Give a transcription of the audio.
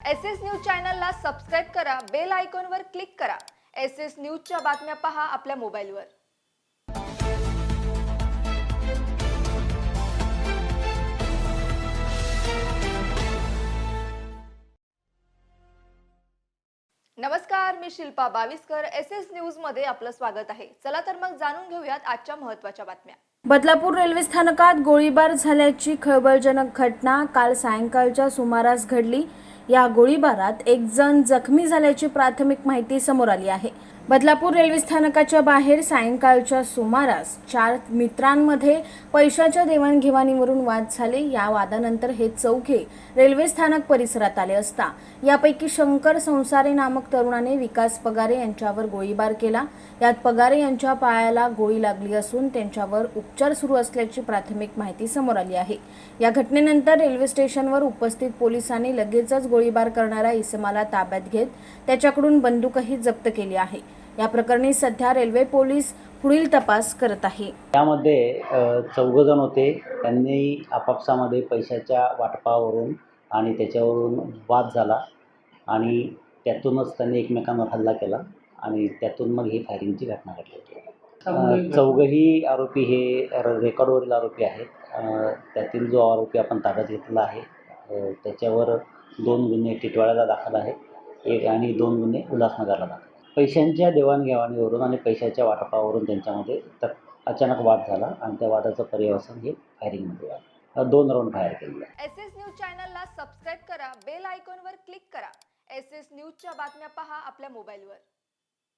S S news चॅनलला subscribe करा bell आयकॉनवर क्लिक करा. एस एस न्यूजच्या बातम्या पहा आपल्या मोबाईलवर. नमस्कार मी शिल्पा बावीसकर. एस एस न्यूजमध्ये आपलं स्वागत आहे. चला तर मग जाणून घेऊयात आजच्या महत्त्वाच्या बातम्या. बदलापूर रेल्वे स्थानकात गोळीबार झाल्याची खळबळजनक घटना काल सायंकाळच्या सुमारास घडली. या गोळीबारात एक जण जखमी झाल्याची प्राथमिक माहिती समोर आली आहे. बदलापूर रेल्वे स्थानकाच्या बाहेर सायंकाळच्या सुमारास चार मित्रांमध्ये पैशाच्या देवाणघेवाणीवरून वाद झाले. या वादानंतर हे चौघे रेल्वे स्थानक परिसरात आले असता यापैकी शंकर संसारे नामक तरुणाने विकास पगारे यांच्यावर गोळीबार केला. यात पगारे यांच्या पायाला गोळी लागली असून त्यांच्यावर उपचार सुरू असल्याची प्राथमिक माहिती समोर आली आहे. या घटनेनंतर रेल्वे स्टेशनवर उपस्थित पोलिसांनी लगेचच गोळीबार करणाऱ्या इसमाला ताब्यात घेत त्याच्याकडून बंदूकही जप्त केली आहे. या प्रकरणी सध्या रेल्वे पोलीस पुढील तपास करत आहे. त्यामध्ये चौघ जण होते. त्यांनी आपापसामध्ये पैशाच्या वाटपावरून आणि त्याच्यावरून वाद झाला आणि त्यातूनच त्यांनी एकमेकांवर हल्ला केला आणि त्यातून मग ही फायरिंगची घटना घडली होती. चौघही आरोपी हे रेकॉर्डवरील आरोपी आहेत. त्यातील जो आरोपी आपण ताब्यात घेतलेला आहे त्याच्यावर दोन गुन्हे टिटवाळ्याला दाखल आहेत. एक आणि दोन गुन्हे उल्हासनगरला दाखल पैशांच्या देवाणघेवाणीवरून आणि पैशाच्या वाटपावरून त्यांच्यामध्ये तर अचानक वाद झाला आणि त्या वादाचं पर्यवसन हे फायरिंगमध्ये झालं दोन राऊंड फायर केलेलं आहे एस एस न्यूज चॅनलला सबस्क्राईब करा बेल आयकॉनवर क्लिक करा. एस एस न्यूजच्या बातम्या पहा आपल्या मोबाईलवर.